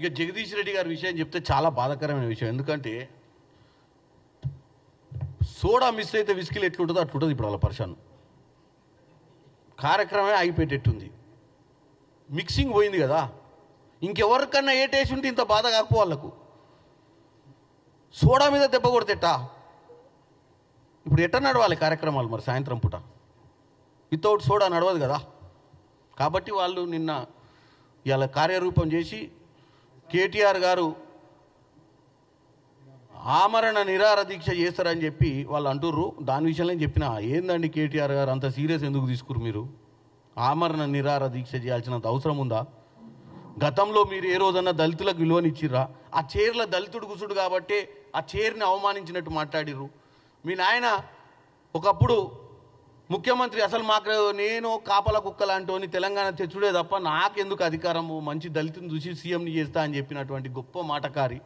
ఇక జగదీష్ రెడ్డి గారి విషయం చెప్తే చాలా బాధాకరమైన విషయం. ఎందుకంటే సోడా మిస్ అయితే విస్కిల్ ఎట్లుంటుందో అట్లుంటుంది ఇప్పుడు వాళ్ళ పర్షన్ కార్యక్రమమే ఆగిపోయేటట్టుంది మిక్సింగ్ పోయింది కదా. ఇంకెవరికన్నా ఏ టేస్ట్ ఉంటే ఇంత బాధ కాకపో వాళ్ళకు. సోడా మీద దెబ్బ కొడితేటా. ఇప్పుడు ఎట్ట నడవాలి కార్యక్రమాలు మరి సాయంత్రం పూట? వితౌట్ సోడా నడవదు కదా. కాబట్టి వాళ్ళు నిన్న ఇలా కార్యరూపం చేసి కేటీఆర్ గారు ఆమరణ నిరార దీక్ష చేస్తారని చెప్పి వాళ్ళు అంటుర్రు. దాని విషయంలో చెప్పిన ఏందండి కేటీఆర్ గారు అంత సీరియస్ ఎందుకు తీసుకురు మీరు? ఆమరణ నిరార దీక్ష చేయాల్సినంత అవసరం ఉందా? గతంలో మీరు ఏ రోజన్నా దళితులకు విలువనిచ్చిర్రా ఆ చీరల దళితుడు కుసుడు కాబట్టి ఆ చైర్ని అవమానించినట్టు మాట్లాడిర్రు. మీ నాయన ఒకప్పుడు ముఖ్యమంత్రి అసలు మాకు నేను కాపల కుక్కలాంటి తెలంగాణ తెచ్చుడే తప్ప నాకెందుకు అధికారము? మంచి దళితుని చూసి సీఎంని చేస్తా అని చెప్పినటువంటి గొప్ప మాటకారి.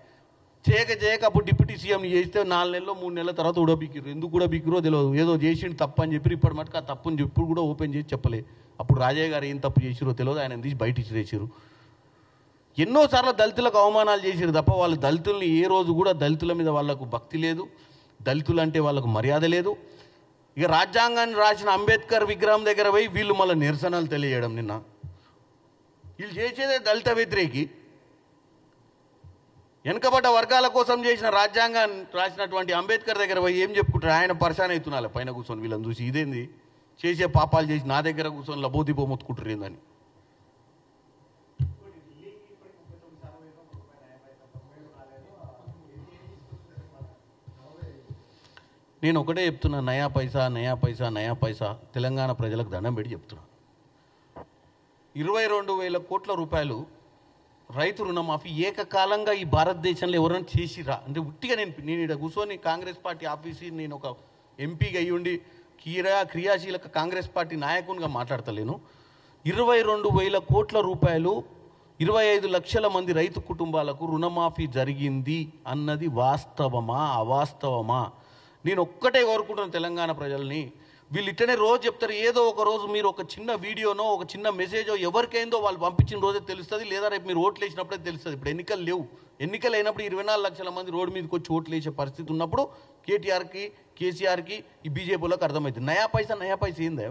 చేయక చేయక అప్పుడు డిప్యూటీ సీఎంని చేస్తే నాలుగు నెలలో మూడు నెలల తర్వాత ఉడబిక్కిరు ఎందుకు కూడా బిక్కిరో తెలియదు ఏదో చేసిండు తప్పు అని చెప్పి ఇప్పటి మటుకు ఆ తప్పుని ఇప్పుడు కూడా ఓపెన్ చేసి చెప్పలే. అప్పుడు రాజయ్య గారు ఏం తప్పు చేసిరో తెలియదు ఆయన తీసి బయట ఇచ్చిరేసారు ఎన్నోసార్లు దళితులకు అవమానాలు చేసిరు తప్ప వాళ్ళు దళితుల్ని ఏ రోజు కూడా దళితుల మీద వాళ్ళకు భక్తి లేదు. దళితులు అంటే వాళ్ళకు మర్యాద లేదు. ఇక రాజ్యాంగాన్ని రాసిన అంబేద్కర్ విగ్రహం దగ్గర పోయి వీళ్ళు మళ్ళీ నిరసనలు తెలియజేయడం నిన్న. వీళ్ళు చేసేదే దళిత వ్యతిరేకి. వెనుకబడ్డ వర్గాల కోసం చేసిన రాజ్యాంగాన్ని రాసినటువంటి అంబేద్కర్ దగ్గర పోయి ఏం చెప్పుకుంటారు? ఆయన పరిశాన్ అవుతున్నారు పైన కూర్చొని వీళ్ళని చూసి ఇదేంది? చేసే పాపాలు చేసి నా దగ్గర కూర్చొని లబోదిబో మొత్తుకుంటారు ఏందని. నేను ఒకటే చెప్తున్నా నయా పైసా నయా పైసా నయా పైసా తెలంగాణ ప్రజలకు దండం పెట్టి చెప్తున్నా. ఇరవై రెండు వేల కోట్ల రూపాయలు రైతు రుణమాఫీ ఏకకాలంగా ఈ భారతదేశంలో ఎవరైనా చేసిరా అంటే ఉట్టిగా నేను నేను ఇక్కడ కూర్చొని కాంగ్రెస్ పార్టీ ఆఫీసి నేను ఒక ఎంపీగా అయ్యుండి క్రియా క్రియాశీలక కాంగ్రెస్ పార్టీ నాయకునిగా మాట్లాడతలేను. ఇరవై రెండు వేల కోట్ల రూపాయలు ఇరవై ఐదు లక్షల మంది రైతు కుటుంబాలకు రుణమాఫీ జరిగింది అన్నది వాస్తవమా అవాస్తవమా? నేను ఒక్కటే కోరుకుంటున్నాను తెలంగాణ ప్రజల్ని. వీళ్ళు ఇట్టనే రోజు చెప్తారు ఏదో ఒక రోజు మీరు ఒక చిన్న వీడియోనో ఒక చిన్న మెసేజో ఎవరికైందో వాళ్ళు పంపించిన రోజే తెలుస్తుంది లేదా రేపు మీరు ఓట్లు వేసినప్పుడే తెలుస్తుంది. ఇప్పుడు ఎన్నికలు లేవు. ఎన్నికలు అయినప్పుడు ఇరవై నాలుగు లక్షల మంది రోడ్డు మీదకి వచ్చి ఓట్లు వేసే పరిస్థితి ఉన్నప్పుడు కేటీఆర్కి కేసీఆర్కి ఈ బీజేపీలోకి అర్థమవుతుంది నయా పైసా నయా పైసా ఏందే?